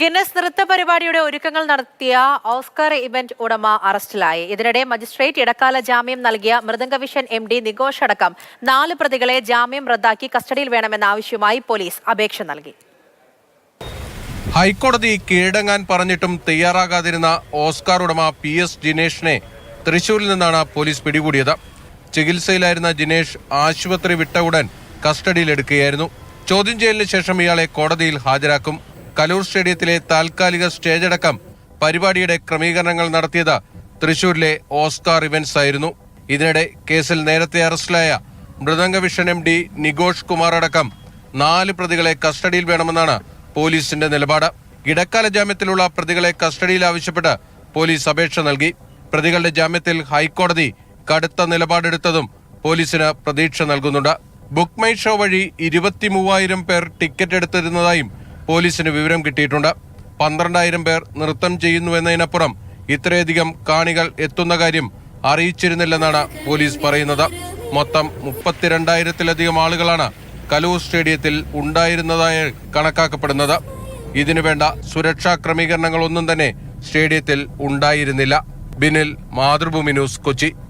Guinness നൃത്ത പരിപാടിയുടെ ഒരുക്കങ്ങൾ നടത്തിയ ഓസ്കർ ഇവന്റ് ഉടമ അറസ്റ്റിലായി. ഇതിനിടെ മജിസ്ട്രേറ്റ് ഇടക്കാല ജാമ്യം നൽകിയ മൃദംഗവിഷൻ എം ഡി നിഗോഷ് അടക്കം നാല് പ്രതികളെ ജാമ്യം റദ്ദാക്കി കസ്റ്റഡിയിൽ വേണമെന്ന ആവശ്യവുമായി പോലീസ് അപേക്ഷ നൽകി. ഹൈക്കോടതി കീഴടങ്ങാൻ പറഞ്ഞിട്ടും തയ്യാറാകാതിരുന്ന ഓസ്കാർ ഉടമ പി എസ് ജിനേഷിനെ തൃശൂരിൽ നിന്നാണ് പോലീസ് പിടികൂടിയത്. ചികിത്സയിലായിരുന്ന ജിനേഷ് ആശുപത്രി വിട്ട ഉടൻ കസ്റ്റഡിയിലെടുക്കുകയായിരുന്നു ചോദ്യം ചെയ്യലിന് ശേഷം ഇയാളെ കോടതിയിൽ ഹാജരാക്കും. കലൂർ സ്റ്റേഡിയത്തിലെ താൽക്കാലിക സ്റ്റേജ് അടക്കം പരിപാടിയുടെ ക്രമീകരണങ്ങൾ നടത്തിയത് തൃശൂരിലെ ഓസ്കാർ ഇവന്റ്സ് ആയിരുന്നു. ഇതിനിടെ കേസിൽ നേരത്തെ അറസ്റ്റിലായ Mridanga Vision M D Nigosh Kumar അടക്കം നാല് പ്രതികളെ കസ്റ്റഡിയിൽ വേണമെന്നാണ് പോലീസിന്റെ നിലപാട്. ഇടക്കാല ജാമ്യത്തിലുള്ള പ്രതികളെ കസ്റ്റഡിയിൽ ആവശ്യപ്പെട്ട് പോലീസ് അപേക്ഷ നൽകി. പ്രതികളുടെ ജാമ്യത്തിൽ ഹൈക്കോടതി കടുത്ത നിലപാടെടുത്തതും പോലീസിന് പ്രതീക്ഷ നൽകുന്നുണ്ട്. ബുക്ക് മൈ ഷോ വഴി ഇരുപത്തി മൂവായിരം പേർ ടിക്കറ്റ് എടുത്തിരുന്നതായും പോലീസിന് വിവരം കിട്ടിയിട്ടുണ്ട്. പന്ത്രണ്ടായിരം പേർ നൃത്തം ചെയ്യുന്നുവെന്നതിനപ്പുറം ഇത്രയധികം കാണികൾ എത്തുന്ന കാര്യം അറിയിച്ചിരുന്നില്ലെന്നാണ് പോലീസ് പറയുന്നത്. മൊത്തം മുപ്പത്തിരണ്ടായിരത്തിലധികം ആളുകളാണ് കലൂർ സ്റ്റേഡിയത്തിൽ ഉണ്ടായിരുന്നതായി കണക്കാക്കപ്പെടുന്നത്. ഇതിനുവേണ്ട സുരക്ഷാ ക്രമീകരണങ്ങളൊന്നും തന്നെ സ്റ്റേഡിയത്തിൽ ഉണ്ടായിരുന്നില്ല. ബിനിൽ മാതൃഭൂമി ന്യൂസ് കൊച്ചി.